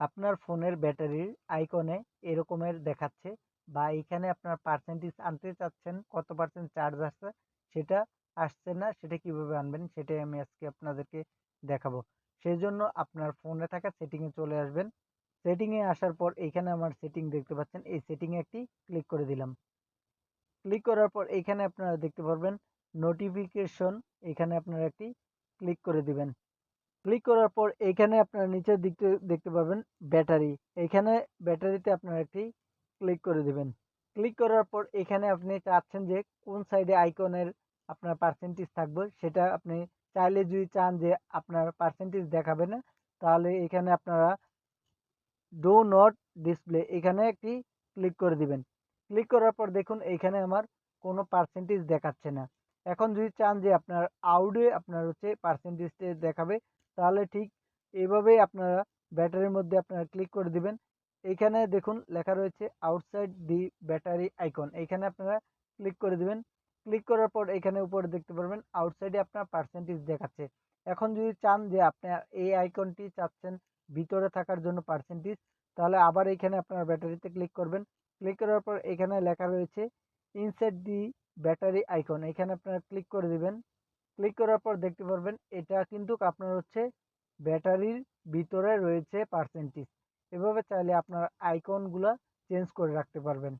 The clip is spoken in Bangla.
আপনার ফোনের ব্যাটারির আইকনে এরকমের দেখাচ্ছে বা এখানে আপনার পার্সেন্টেজ আনতে চাচ্ছেন, কত পার্সেন্ট চার্জ আছে সেটা আসছে না, সেটা কীভাবে আনবেন সেটাই আমি আজকে আপনাদেরকে দেখাবো। সেই জন্য আপনার ফোনে থাকা সেটিংয়ে চলে আসবেন। সেটিংয়ে আসার পর এইখানে আমার সেটিং দেখতে পাচ্ছেন, এই সেটিংয়ে একটি ক্লিক করে দিলাম। ক্লিক করার পর এইখানে আপনারা দেখতে পারবেন নোটিফিকেশন এখানে আপনারা একটি ক্লিক করে দিবেন। ক্লিক করার পর এইখানে আপনারা নিচের দিকতে দেখতে পাবেন ব্যাটারি এইখানে ব্যাটারিতে আপনারা একটি ক্লিক করে দেবেন। ক্লিক করার পর এখানে আপনি চাচ্ছেন যে কোন সাইডে আইকনের আপনার পার্সেন্টেজ থাকবে, সেটা আপনি চাইলে যদি চান যে আপনার পার্সেন্টেজ দেখাবে না, তাহলে এখানে আপনারা ডো নট ডিসপ্লে এখানে একটি ক্লিক করে দিবেন। ক্লিক করার পর দেখুন এইখানে আমার কোনো পার্সেন্টেজ দেখাচ্ছে না। এখন যদি চান যে আপনার আউডে আপনার হচ্ছে পার্সেন্টেজটা দেখাবে তাহলে ঠিক এইভাবেই আপনারা ব্যাটারির মধ্যে আপনারা ক্লিক করে দিবেন। এইখানে দেখুন লেখা রয়েছে আউটসাইড দি ব্যাটারি আইকন এইখানে আপনারা ক্লিক করে দিবেন। ক্লিক করার পর এখানে উপরে দেখতে পারবেন আউটসাইডে আপনার পার্সেন্টেজ দেখাচ্ছে। এখন যদি চান যে আপনার এই আইকনটি চাচ্ছেন ভিতরে থাকার জন্য পার্সেন্টেজ তাহলে আবার এখানে আপনার ব্যাটারিতে ক্লিক করবেন। ক্লিক করার পর এখানে লেখা রয়েছে ইনসাইড দি ব্যাটারি আইকন এখানে আপনারা ক্লিক করে দিবেন। ক্লিক করার পর দেখতে পারবেন, এটা কিন্তু আপনার হচ্ছে ব্যাটারির ভিতরে রয়েছে পার্সেন্টেজ এভাবে চাইলে আপনার আইকনগুলা চেঞ্জ করে রাখতে পারবেন।